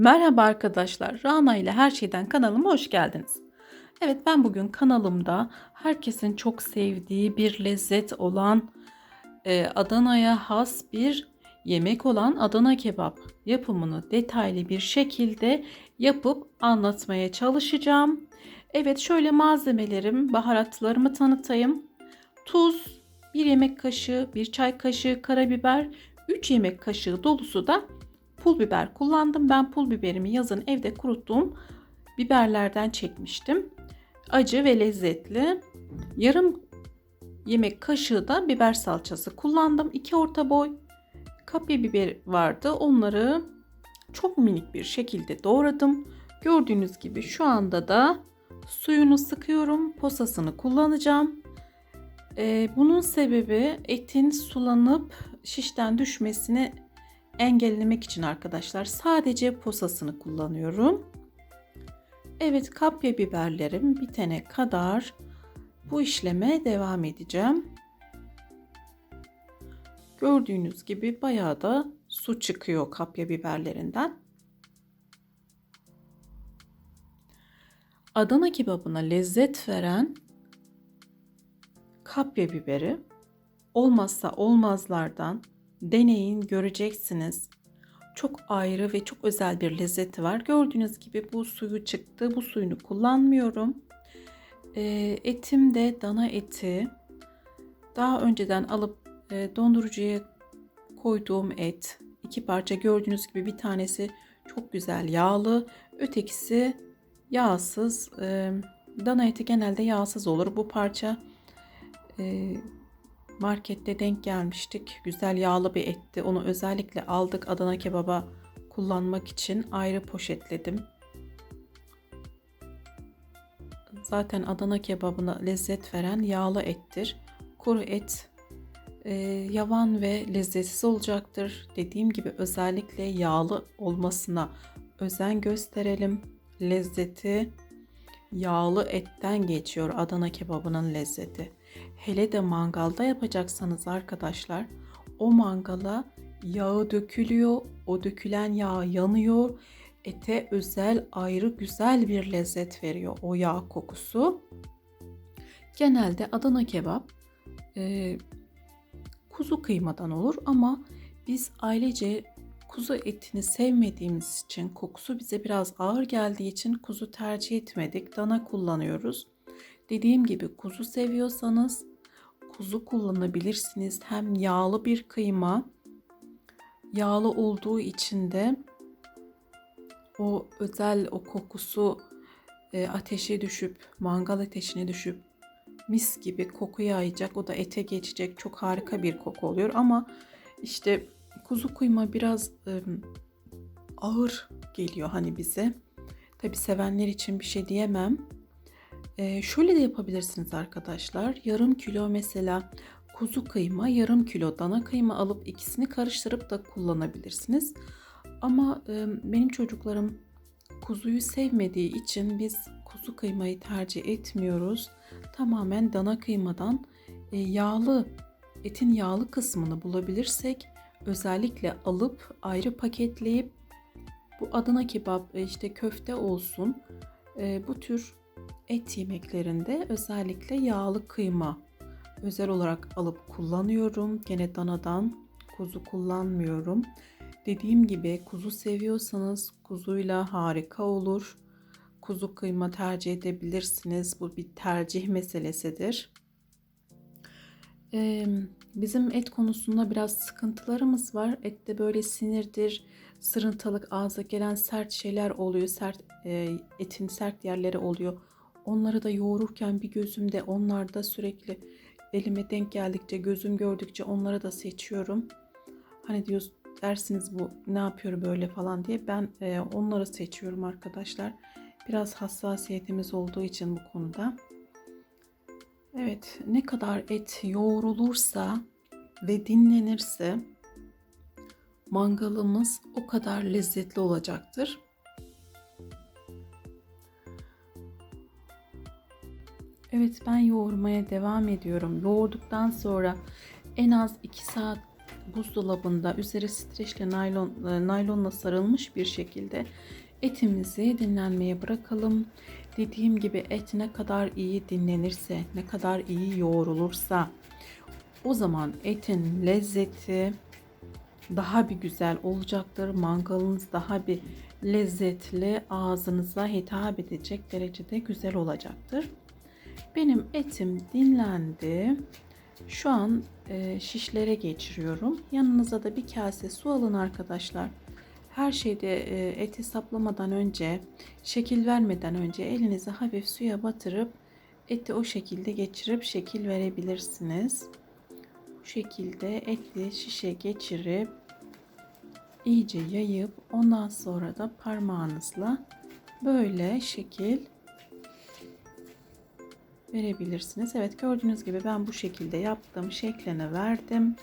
Merhaba arkadaşlar, Rana ile Her Şeyden kanalıma hoş geldiniz. Evet ben bugün kanalımda herkesin çok sevdiği bir lezzet olan e, Adana'ya has bir yemek olan Adana kebap yapımını detaylı bir şekilde yapıp anlatmaya çalışacağım. Evet şöyle malzemelerim, baharatlarımı tanıtayım. Tuz, 1 yemek kaşığı, 1 çay kaşığı karabiber, 3 yemek kaşığı dolusu da pul biber kullandım. Ben pul biberimi yazın evde kuruttuğum biberlerden çekmiştim. Acı ve lezzetli. Yarım yemek kaşığı da biber salçası kullandım. 2 orta boy kapya biber vardı. Onları çok minik bir şekilde doğradım. Gördüğünüz gibi şu anda da suyunu sıkıyorum. Posasını kullanacağım. Ee, bunun sebebi etin sulanıp şişten düşmesini engellemek için arkadaşlar sadece posasını kullanıyorum. Evet kapya biberlerim bitene kadar bu işleme devam edeceğim. Gördüğünüz gibi bayağı da su çıkıyor kapya biberlerinden. Adana kebabına lezzet veren kapya biberi olmazsa olmazlardan deneyin göreceksiniz. Çok ayrı ve çok özel bir lezzeti var. Gördüğünüz gibi bu suyu çıktı. Bu suyunu kullanmıyorum. E, etim de dana eti. Daha önceden alıp e, dondurucuya koyduğum et. İki parça gördüğünüz gibi bir tanesi çok güzel yağlı. Ötekisi yağsız. E, dana eti genelde yağsız olur. Bu parça e, markette denk gelmiştik. Güzel yağlı bir etti. Onu özellikle aldık Adana kebaba kullanmak için ayrı poşetledim. Zaten Adana kebabına lezzet veren yağlı ettir. Kuru et e, yavan ve lezzetsiz olacaktır. Dediğim gibi özellikle yağlı olmasına özen gösterelim. Lezzeti yağlı etten geçiyor Adana kebabının lezzeti. Hele de mangalda yapacaksanız arkadaşlar o mangala yağı dökülüyor. O dökülen yağ yanıyor. Ete özel ayrı güzel bir lezzet veriyor o yağ kokusu. Genelde Adana kebap e, kuzu kıymadan olur ama biz ailece kuzu etini sevmediğimiz için kokusu bize biraz ağır geldiği için kuzu tercih etmedik. Dana kullanıyoruz. Dediğim gibi kuzu seviyorsanız kuzu kullanabilirsiniz. Hem yağlı bir kıyma, yağlı olduğu için de o özel o kokusu e, ateşe düşüp, mangal ateşine düşüp mis gibi koku yayacak. O da ete geçecek. Çok harika bir koku oluyor ama işte kuzu kıyma biraz e, ağır geliyor hani bize. Tabi sevenler için bir şey diyemem. Ee, şöyle de yapabilirsiniz arkadaşlar. Yarım kilo mesela kuzu kıyma, yarım kilo dana kıyma alıp ikisini karıştırıp da kullanabilirsiniz. Ama e, benim çocuklarım kuzuyu sevmediği için biz kuzu kıymayı tercih etmiyoruz. Tamamen dana kıymadan e, yağlı, etin yağlı kısmını bulabilirsek özellikle alıp ayrı paketleyip bu Adana kebap işte köfte olsun e, bu tür et yemeklerinde özellikle yağlı kıyma özel olarak alıp kullanıyorum. Gene danadan kuzu kullanmıyorum. Dediğim gibi kuzu seviyorsanız kuzuyla harika olur. Kuzu kıyma tercih edebilirsiniz. Bu bir tercih meselesidir. Ee, bizim et konusunda biraz sıkıntılarımız var. Ette böyle sinirdir, sırıntalık, ağza gelen sert şeyler oluyor. Sert e, etin sert yerleri oluyor. Onları da yoğururken bir gözümde onlarda sürekli elime denk geldikçe gözüm gördükçe onları da seçiyorum. Hani diyoruz dersiniz bu ne yapıyor böyle falan diye ben e, onları seçiyorum arkadaşlar. Biraz hassasiyetimiz olduğu için bu konuda. Evet ne kadar et yoğrulursa ve dinlenirse mangalımız o kadar lezzetli olacaktır. Evet ben yoğurmaya devam ediyorum. Yoğurduktan sonra en az 2 saat buzdolabında üzeri streçle naylon, e, naylonla sarılmış bir şekilde etimizi dinlenmeye bırakalım. Dediğim gibi et ne kadar iyi dinlenirse, ne kadar iyi yoğrulursa o zaman etin lezzeti daha bir güzel olacaktır. Mangalınız daha bir lezzetli, ağzınıza hitap edecek derecede güzel olacaktır. Benim etim dinlendi. Şu an e, şişlere geçiriyorum. Yanınıza da bir kase su alın arkadaşlar. Her şeyde e, eti saplamadan önce, şekil vermeden önce elinizi hafif suya batırıp eti o şekilde geçirip şekil verebilirsiniz. Bu şekilde etli şişe geçirip iyice yayıp ondan sonra da parmağınızla böyle şekil verebilirsiniz. Evet gördüğünüz gibi ben bu şekilde yaptım. Şeklini verdim.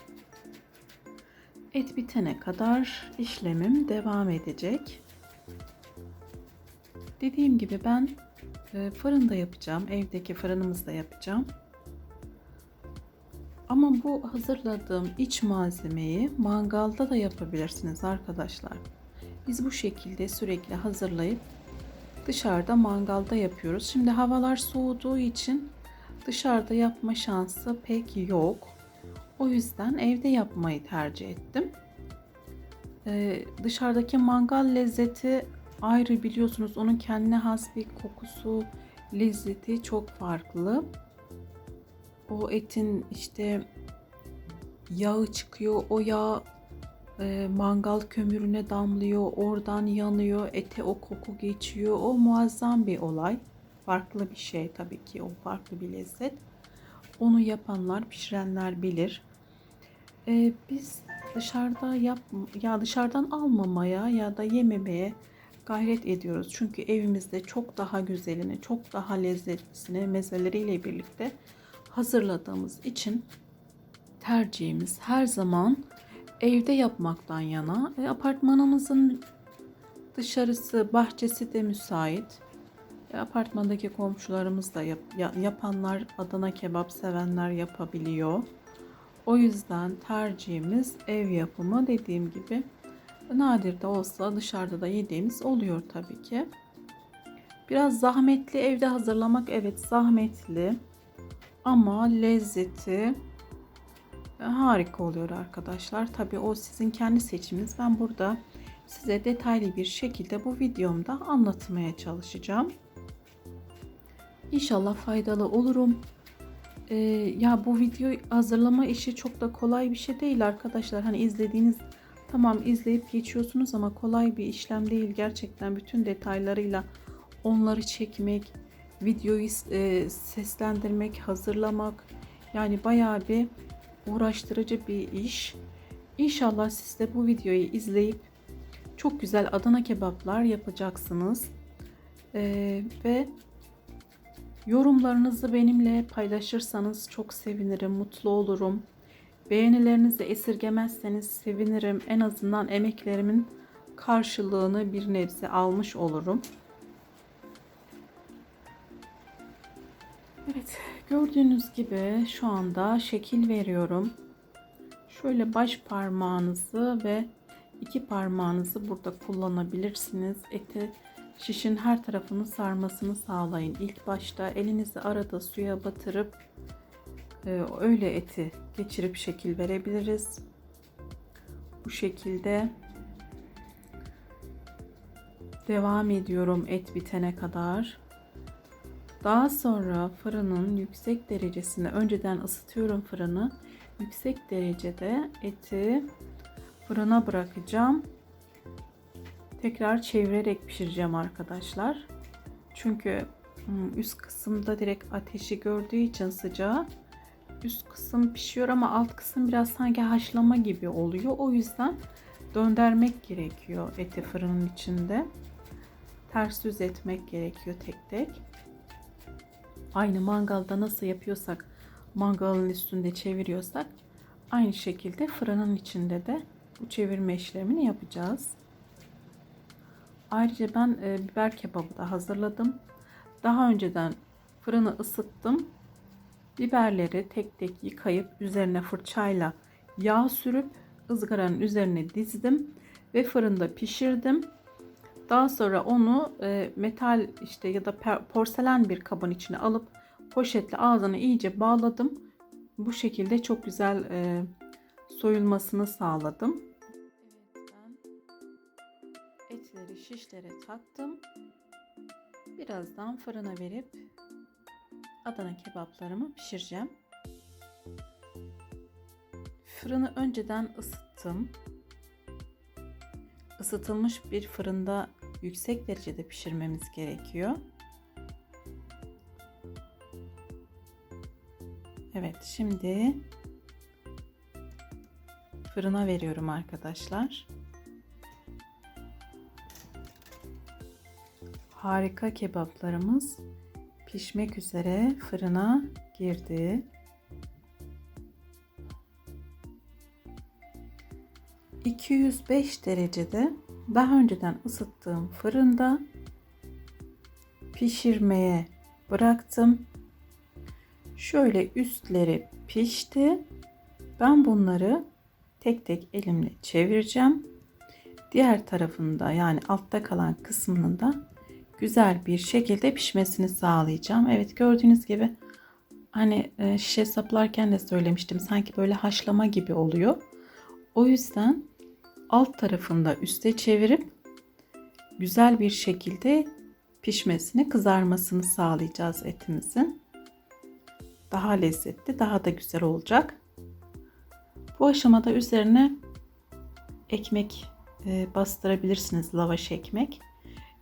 Et bitene kadar işlemim devam edecek. Dediğim gibi ben e, fırında yapacağım. Evdeki fırınımızda yapacağım. Ama bu hazırladığım iç malzemeyi mangalda da yapabilirsiniz arkadaşlar. Biz bu şekilde sürekli hazırlayıp dışarıda mangalda yapıyoruz. Şimdi havalar soğuduğu için dışarıda yapma şansı pek yok. O yüzden evde yapmayı tercih ettim. Ee, dışarıdaki mangal lezzeti ayrı biliyorsunuz. Onun kendine has bir kokusu, lezzeti çok farklı. O etin işte yağı çıkıyor. O yağ e, mangal kömürüne damlıyor, oradan yanıyor, ete o koku geçiyor. O muazzam bir olay. Farklı bir şey tabii ki, o farklı bir lezzet. Onu yapanlar, pişirenler bilir. E, biz dışarıda yap ya dışarıdan almamaya ya da yememeye gayret ediyoruz. Çünkü evimizde çok daha güzelini, çok daha lezzetlisini mezeleriyle birlikte hazırladığımız için tercihimiz her zaman evde yapmaktan yana. E, apartmanımızın dışarısı, bahçesi de müsait. E, apartmandaki komşularımız da yap, ya, yapanlar, Adana kebap sevenler yapabiliyor. O yüzden tercihimiz ev yapımı dediğim gibi. Nadir de olsa dışarıda da yediğimiz oluyor tabii ki. Biraz zahmetli evde hazırlamak evet zahmetli ama lezzeti harika oluyor arkadaşlar. Tabii o sizin kendi seçiminiz. Ben burada size detaylı bir şekilde bu videomda anlatmaya çalışacağım. İnşallah faydalı olurum. Ee, ya bu video hazırlama işi çok da kolay bir şey değil arkadaşlar. Hani izlediğiniz tamam izleyip geçiyorsunuz ama kolay bir işlem değil. Gerçekten bütün detaylarıyla onları çekmek, videoyu e, seslendirmek, hazırlamak yani bayağı bir uğraştırıcı bir iş. İnşallah siz de bu videoyu izleyip çok güzel Adana kebaplar yapacaksınız. Ee, ve yorumlarınızı benimle paylaşırsanız çok sevinirim, mutlu olurum. Beğenilerinizi esirgemezseniz sevinirim. En azından emeklerimin karşılığını bir nebze almış olurum. Evet, gördüğünüz gibi şu anda şekil veriyorum. Şöyle baş parmağınızı ve iki parmağınızı burada kullanabilirsiniz. Eti şişin her tarafını sarmasını sağlayın. İlk başta elinizi arada suya batırıp e, öyle eti geçirip şekil verebiliriz. Bu şekilde devam ediyorum et bitene kadar. Daha sonra fırının yüksek derecesine önceden ısıtıyorum fırını. Yüksek derecede eti fırına bırakacağım. Tekrar çevirerek pişireceğim arkadaşlar. Çünkü hmm, üst kısımda direkt ateşi gördüğü için sıcağı üst kısım pişiyor ama alt kısım biraz sanki haşlama gibi oluyor. O yüzden döndürmek gerekiyor eti fırının içinde. Ters düz etmek gerekiyor tek tek aynı mangalda nasıl yapıyorsak mangalın üstünde çeviriyorsak aynı şekilde fırının içinde de bu çevirme işlemini yapacağız. Ayrıca ben e, biber kebabı da hazırladım. Daha önceden fırını ısıttım. Biberleri tek tek yıkayıp üzerine fırçayla yağ sürüp ızgaranın üzerine dizdim ve fırında pişirdim. Daha sonra onu e, metal işte ya da porselen bir kabın içine alıp poşetle ağzını iyice bağladım. Bu şekilde çok güzel e, soyulmasını sağladım. Etleri şişlere taktım. Birazdan fırına verip Adana kebaplarımı pişireceğim. Fırını önceden ısıttım. Isıtılmış bir fırında yüksek derecede pişirmemiz gerekiyor. Evet, şimdi fırına veriyorum arkadaşlar. Harika kebaplarımız pişmek üzere fırına girdi. 205 derecede daha önceden ısıttığım fırında pişirmeye bıraktım. Şöyle üstleri pişti. Ben bunları tek tek elimle çevireceğim. Diğer tarafında yani altta kalan kısmının da güzel bir şekilde pişmesini sağlayacağım. Evet gördüğünüz gibi hani e, şişe saplarken de söylemiştim. Sanki böyle haşlama gibi oluyor. O yüzden alt tarafında üste çevirip güzel bir şekilde pişmesini, kızarmasını sağlayacağız etimizin. Daha lezzetli, daha da güzel olacak. Bu aşamada üzerine ekmek e, bastırabilirsiniz, lavaş ekmek.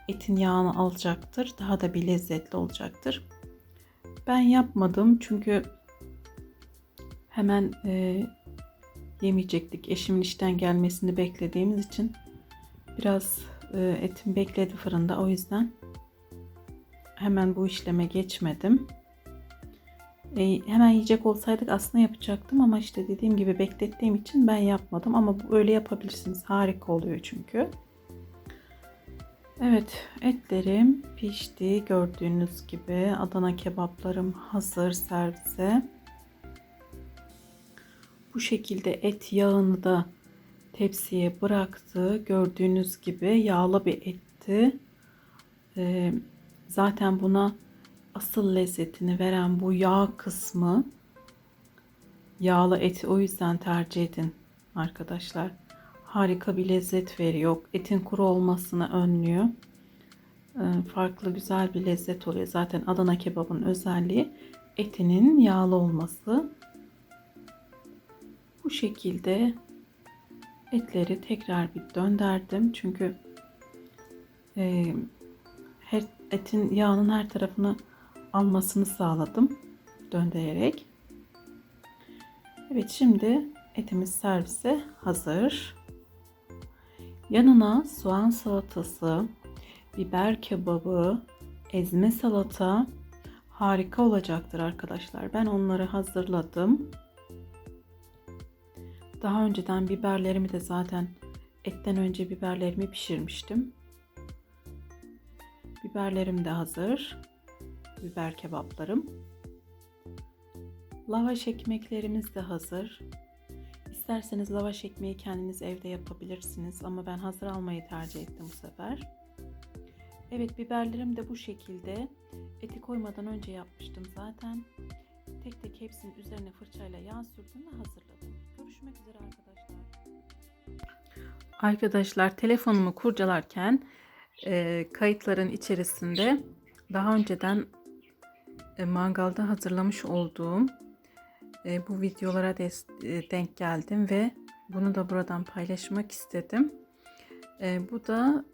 Etin yağını alacaktır, daha da bir lezzetli olacaktır. Ben yapmadım çünkü hemen e, yemeyecektik. Eşimin işten gelmesini beklediğimiz için biraz e, etim bekledi fırında. O yüzden hemen bu işleme geçmedim. E, hemen yiyecek olsaydık aslında yapacaktım ama işte dediğim gibi beklettiğim için ben yapmadım. Ama böyle yapabilirsiniz. Harika oluyor çünkü. Evet etlerim pişti. Gördüğünüz gibi Adana kebaplarım hazır servise. Bu şekilde et yağını da tepsiye bıraktı. Gördüğünüz gibi yağlı bir etti. Ee, zaten buna asıl lezzetini veren bu yağ kısmı yağlı eti o yüzden tercih edin arkadaşlar. Harika bir lezzet veriyor. Etin kuru olmasını önlüyor. Ee, farklı güzel bir lezzet oluyor. Zaten Adana kebabın özelliği etinin yağlı olması. Bu şekilde etleri tekrar bir döndürdüm. Çünkü e, her, etin yağının her tarafını almasını sağladım döndürerek. Evet şimdi etimiz servise hazır. Yanına soğan salatası, biber kebabı, ezme salata harika olacaktır arkadaşlar. Ben onları hazırladım. Daha önceden biberlerimi de zaten etten önce biberlerimi pişirmiştim. Biberlerim de hazır. Biber kebaplarım. Lavaş ekmeklerimiz de hazır. İsterseniz lavaş ekmeği kendiniz evde yapabilirsiniz ama ben hazır almayı tercih ettim bu sefer. Evet biberlerim de bu şekilde. Eti koymadan önce yapmıştım zaten. Tek tek hepsinin üzerine fırçayla yağ sürdüm ve hazırladım. Görüşmek üzere arkadaşlar. Arkadaşlar telefonumu kurcalarken e, kayıtların içerisinde daha önceden e, mangalda hazırlamış olduğum e, bu videolara des, e, denk geldim ve bunu da buradan paylaşmak istedim. E, bu da